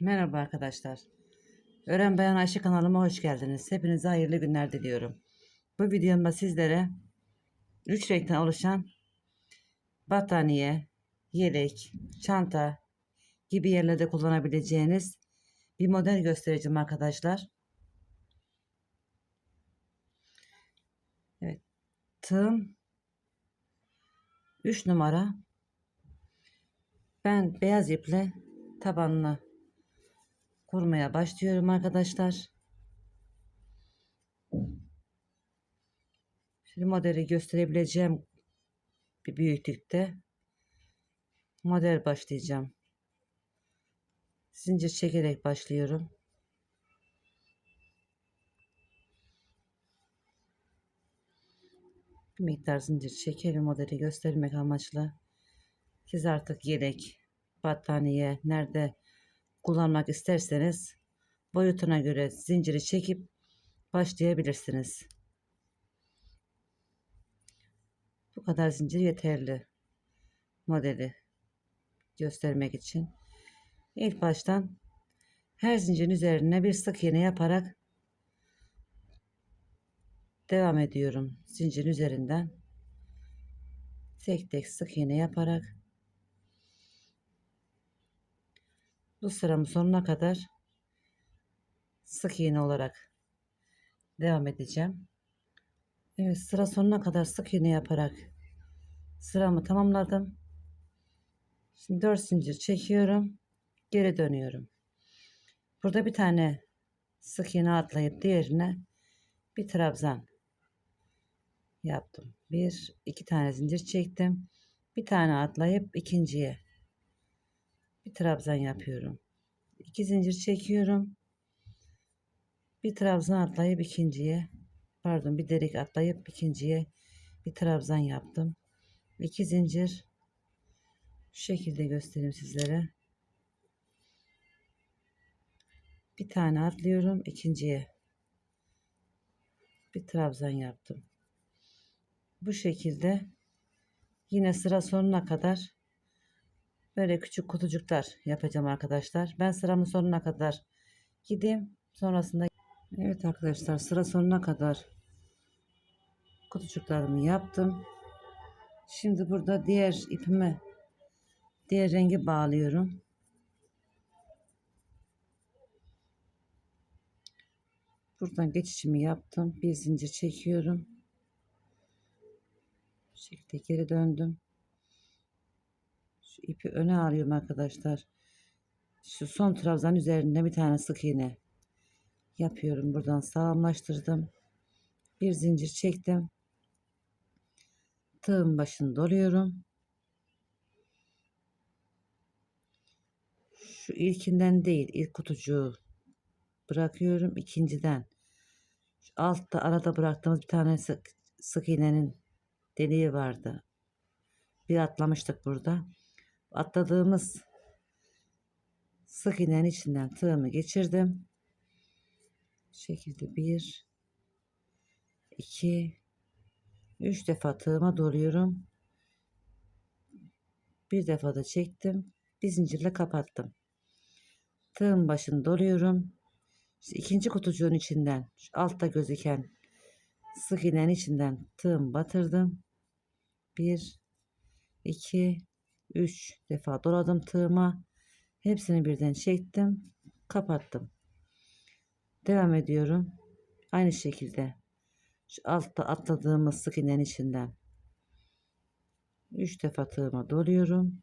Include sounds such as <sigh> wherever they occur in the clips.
Merhaba arkadaşlar. Öğren Bayan Ayşe kanalıma hoş geldiniz. Hepinize hayırlı günler diliyorum. Bu videomda sizlere 3 renkten oluşan battaniye, yelek, çanta gibi yerlerde kullanabileceğiniz bir model göstereceğim arkadaşlar. Evet. Tığım 3 numara. Ben beyaz iple tabanını kurmaya başlıyorum arkadaşlar. Şimdi modeli gösterebileceğim bir büyüklükte model başlayacağım. Zincir çekerek başlıyorum. Bir miktar zincir çekelim modeli göstermek amaçlı. Siz artık yelek, battaniye nerede kullanmak isterseniz boyutuna göre zinciri çekip başlayabilirsiniz. Bu kadar zincir yeterli modeli göstermek için. İlk baştan her zincirin üzerine bir sık iğne yaparak devam ediyorum. Zincirin üzerinden tek tek sık iğne yaparak bu sıramın sonuna kadar sık iğne olarak devam edeceğim. Evet sıra sonuna kadar sık iğne yaparak sıramı tamamladım. Şimdi 4 zincir çekiyorum. Geri dönüyorum. Burada bir tane sık iğne atlayıp diğerine bir trabzan yaptım. Bir, iki tane zincir çektim. Bir tane atlayıp ikinciye bir trabzan yapıyorum. İki zincir çekiyorum. Bir trabzan atlayıp ikinciye pardon bir delik atlayıp ikinciye bir trabzan yaptım. İki zincir şu şekilde göstereyim sizlere. Bir tane atlıyorum ikinciye bir trabzan yaptım. Bu şekilde yine sıra sonuna kadar böyle küçük kutucuklar yapacağım arkadaşlar. Ben sıramın sonuna kadar gideyim. Sonrasında evet arkadaşlar sıra sonuna kadar kutucuklarımı yaptım. Şimdi burada diğer ipime diğer rengi bağlıyorum. Buradan geçişimi yaptım. Bir zincir çekiyorum. Bu şekilde geri döndüm. Şu ipi öne alıyorum arkadaşlar. Şu son trabzan üzerinde bir tane sık iğne yapıyorum. Buradan sağlamlaştırdım. Bir zincir çektim. Tığın başını doluyorum. Şu ilkinden değil, ilk kutucuğu bırakıyorum. ikinciden. Şu altta arada bıraktığımız bir tane sık, sık iğnenin deliği vardı. Bir atlamıştık burada. Atladığımız sık iğnenin içinden tığımı geçirdim. Bu şekilde bir, iki, üç defa tığıma doluyorum. Bir defa da çektim. Bir zincirle kapattım. Tığın başını doluyorum. İşte ikinci kutucuğun içinden şu altta gözüken sık iğnenin içinden tığım batırdım. Bir, iki, üç defa doladım tığıma. Hepsini birden çektim. Kapattım. Devam ediyorum. Aynı şekilde şu altta atladığımız sık iğnenin içinden üç defa tığıma doluyorum.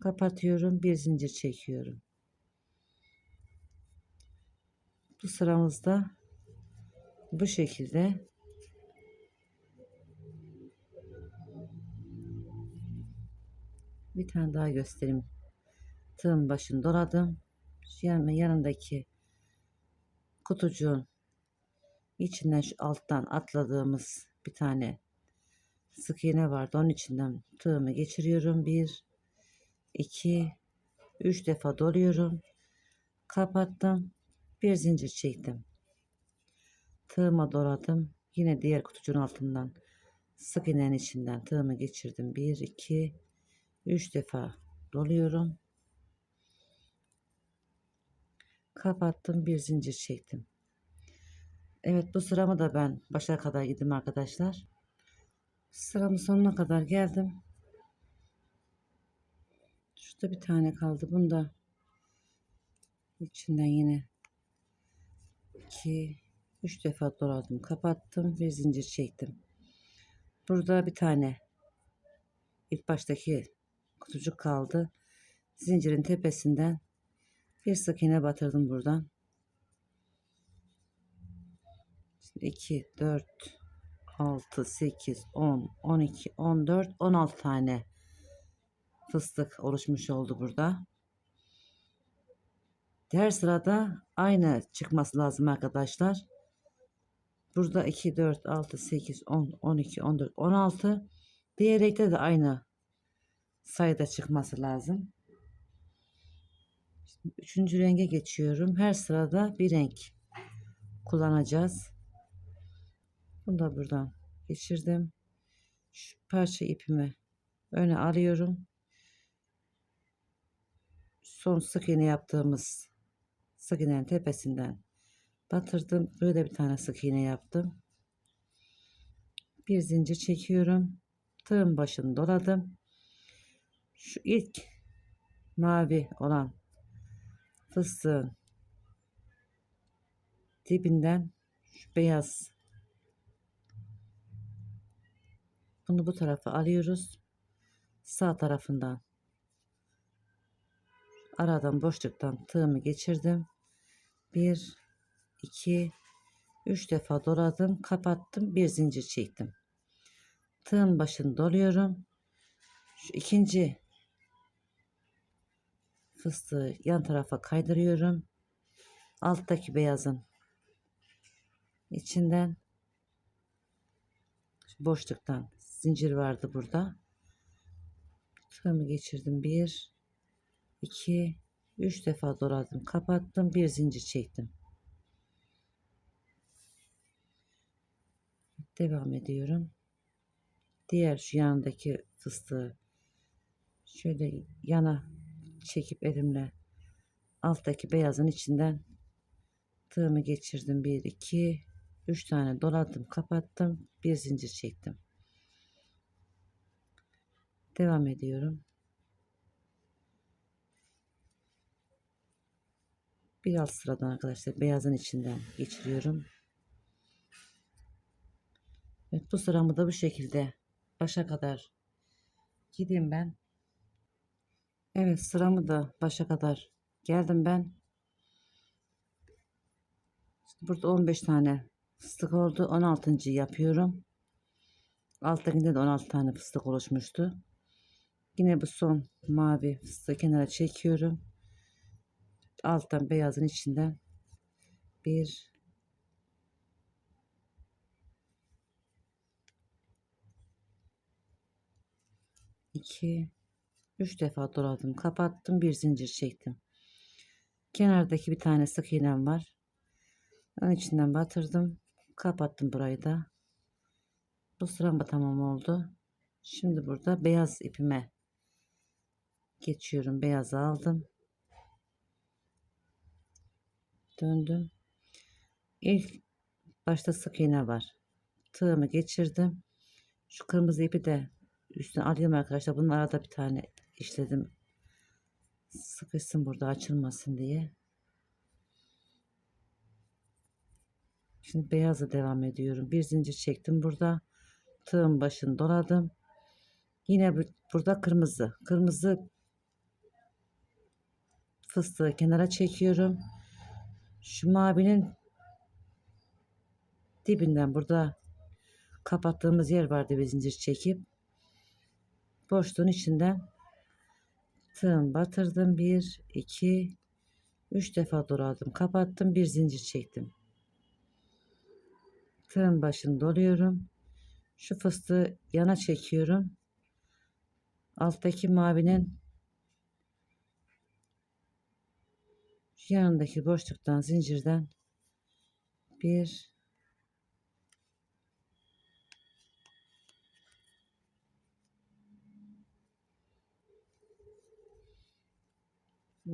Kapatıyorum. Bir zincir çekiyorum. Bu sıramızda bu şekilde bir tane daha göstereyim. Tığın başını doladım. Şu yan, yanındaki kutucuğun içinden şu alttan atladığımız bir tane sık iğne vardı. Onun içinden tığımı geçiriyorum. Bir, iki, üç defa doluyorum. Kapattım. Bir zincir çektim. Tığıma doladım. Yine diğer kutucuğun altından sık iğnenin içinden tığımı geçirdim. Bir, iki, üç defa doluyorum. kapattım bir zincir çektim. Evet bu sıramı da ben başa kadar gittim arkadaşlar. Sıramın sonuna kadar geldim. Şurada bir tane kaldı. Bunu da içinden yine 2 3 defa doladım. Kapattım. Bir zincir çektim. Burada bir tane ilk baştaki kutucuk kaldı. Zincirin tepesinden bir sık iğne batırdım buradan. 2 4 6 8 10 12 14 16 tane fıstık oluşmuş oldu burada. Her sırada aynı çıkması lazım arkadaşlar. Burada 2, 4, 6, 8, 10, 12, 14, 16. Diğer renkte de aynı sayıda çıkması lazım. Şimdi üçüncü renge geçiyorum. Her sırada bir renk kullanacağız. Bunu da buradan geçirdim. Şu parça ipimi öne alıyorum. Son sık iğne yaptığımız sık iğnenin tepesinden batırdım. Böyle bir tane sık iğne yaptım. Bir zincir çekiyorum. Tığın başını doladım. Şu ilk mavi olan fıstığın dibinden şu beyaz bunu bu tarafa alıyoruz. Sağ tarafından aradan boşluktan tığımı geçirdim. Bir 2 3 defa doladım kapattım bir zincir çektim tığın başını doluyorum şu ikinci fıstığı yan tarafa kaydırıyorum. Alttaki beyazın içinden boşluktan zincir vardı burada. Tığımı geçirdim. Bir iki üç defa doladım kapattım bir zincir çektim. Devam ediyorum. Diğer şu yanındaki fıstığı şöyle yana çekip elimle alttaki beyazın içinden tığımı geçirdim. 1 2 3 tane doladım, kapattım. Bir zincir çektim. Devam ediyorum. Bir alt sıradan arkadaşlar beyazın içinden geçiriyorum. Evet bu sıramı da bu şekilde başa kadar gideyim ben. Evet sıramı da başa kadar geldim ben. İşte burada 15 tane fıstık oldu. 16. yapıyorum. Alttakinde de 16 tane fıstık oluşmuştu. Yine bu son mavi fıstığı kenara çekiyorum. Alttan beyazın içinden bir 2 3 defa doladım kapattım bir zincir çektim. Kenardaki bir tane sık iğnem var. Onun içinden batırdım. Kapattım burayı da. Bu sıram tamam oldu. Şimdi burada beyaz ipime geçiyorum. Beyazı aldım. Döndüm. İlk başta sık iğne var. Tığımı geçirdim. Şu kırmızı ipi de üstüne alıyorum arkadaşlar. Bunun arada bir tane işledim. Sıkışsın burada açılmasın diye. Şimdi beyazla devam ediyorum. Bir zincir çektim burada. Tığın başını doladım. Yine burada kırmızı. Kırmızı fıstığı kenara çekiyorum. Şu mavinin dibinden burada kapattığımız yer vardı bir zincir çekip boşluğun içinden tığım batırdım. 1 2 3 defa doladım. Kapattım. Bir zincir çektim. Tığın başını doluyorum. Şu fıstığı yana çekiyorum. Alttaki mavinin yanındaki boşluktan zincirden bir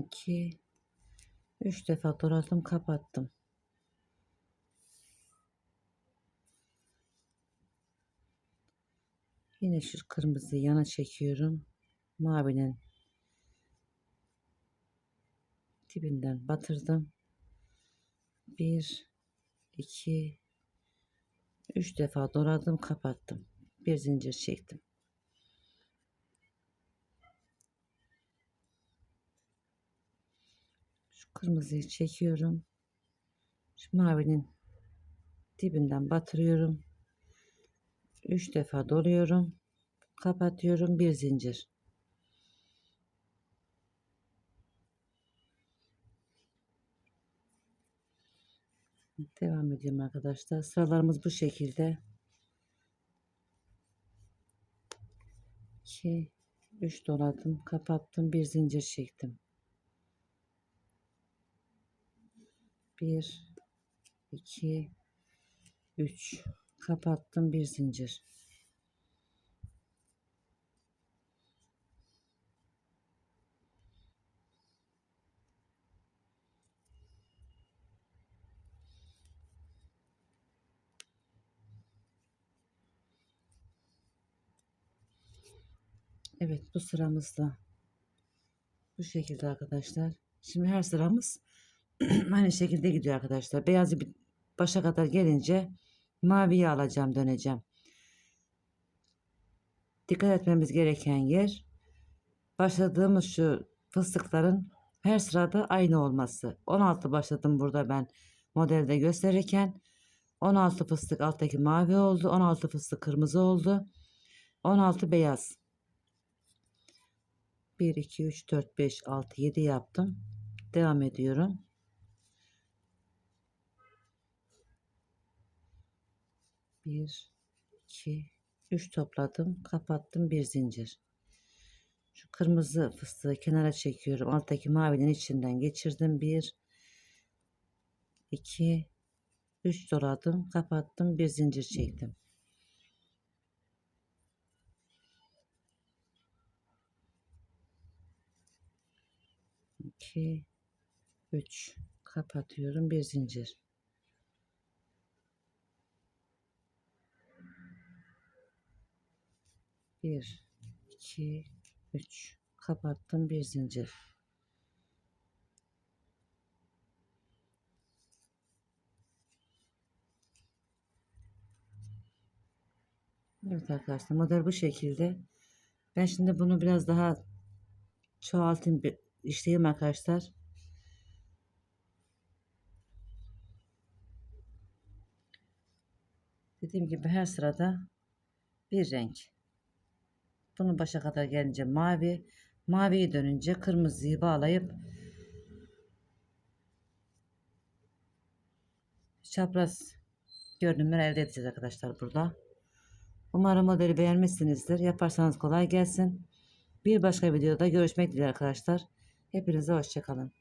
2 Üç defa doladım kapattım. Yine şu kırmızıyı yana çekiyorum. Mavinin dibinden batırdım. Bir, iki, üç defa doladım kapattım. Bir zincir çektim. Şu kırmızıyı çekiyorum. Şu mavinin dibinden batırıyorum. Üç defa doluyorum. Kapatıyorum bir zincir. Devam ediyorum arkadaşlar. Sıralarımız bu şekilde. 2 3 doladım, kapattım, bir zincir çektim. 1 2 3 kapattım, bir zincir. Evet bu sıramızda bu şekilde arkadaşlar. Şimdi her sıramız <clears throat> aynı şekilde gidiyor arkadaşlar. Beyazı bir başa kadar gelince maviyi alacağım döneceğim. Dikkat etmemiz gereken yer başladığımız şu fıstıkların her sırada aynı olması. 16 başladım burada ben modelde gösterirken 16 fıstık alttaki mavi oldu. 16 fıstık kırmızı oldu. 16 beyaz. 1, 2, 3, 4, 5, 6, 7 yaptım. Devam ediyorum. Bir, iki, üç topladım. Kapattım bir zincir. Şu kırmızı fıstığı kenara çekiyorum. Alttaki mavinin içinden geçirdim. Bir, iki, üç doladım. Kapattım. Bir zincir çektim. 2 3 kapatıyorum bir zincir bir iki üç kapattım bir zincir Evet arkadaşlar model bu şekilde ben şimdi bunu biraz daha çoğaltayım işleyeyim arkadaşlar. Dediğim gibi her sırada bir renk. Bunu başa kadar gelince mavi, maviyi dönünce kırmızıyı bağlayıp çapraz görünümler elde edeceğiz arkadaşlar burada. Umarım modeli beğenmişsinizdir. Yaparsanız kolay gelsin. Bir başka videoda görüşmek dileğiyle arkadaşlar. Hepinize hoşçakalın.